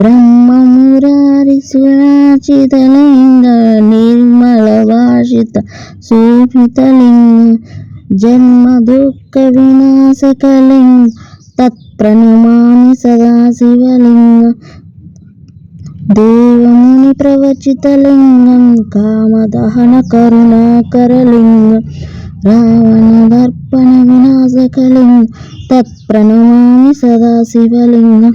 బ్రహ్మమురారి సురాచితలింగ నిర్మల భాషిత శోభితలింగ జన్మ దుఃఖ వినాశకలింగ తత్ప్రణమామి సదాశివలింగ దేవముని ప్రవచితలింగం కామదహన కరుణాకరలింగ రావణ దర్పణ వినాశకలింగ తత్ప్రణమామి సదాశివలింగం.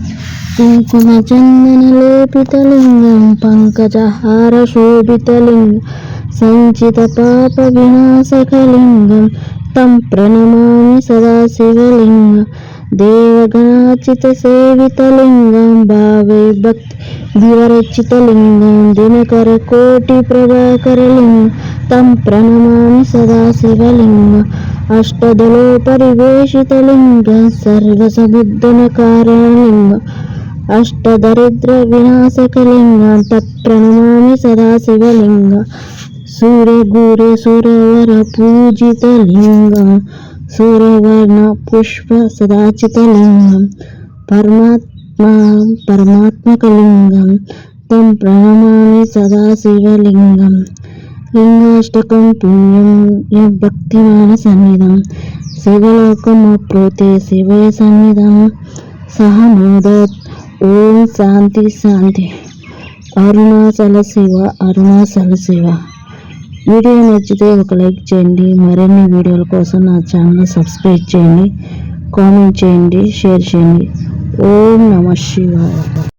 కుంకుమ చందన లేపితలింగం పంకజహార శోభితలింగం సంచిత పాప వినాశకలింగం తం ప్రణమామి సదాశివలింగం దేవగణాచిత సేవితలింగం భావై భక్తి వివరచితలింగం దినకర కోటి ప్రభాకరలింగం తం ప్రణమామి సదాశివలింగం అష్టదలో పరివేషితలింగం సర్వసముద్దన अष्टदरिद्रविनाशकलिङ्गं तत्प्रणमामि सदा शिवलिङ्गं। सूर्यगुरेसुरवरपूजितलिङ्गं। सूर्यवर्णपुष्पसदाचितलिङ्गं परमात्मा परमात्मकलिङ्गं तं प्रणमामि सदा शिवलिङ्गं लिङ्गाष्टकं पुण्यं यद्भक्तिमानसन्निधं शिवलोकमप्रोते शिवे सन्निधं सह मोदत् ఓం శాంతి శాంతి. అరుణాచల శివ అరుణాచల శివ. వీడియో నచ్చితే ఒక లైక్ చేయండి. మరిన్ని వీడియోల కోసం నా ఛానల్ సబ్స్క్రైబ్ చేయండి. కామెంట్ చేయండి. షేర్ చేయండి. ఓం నమ శివాయ.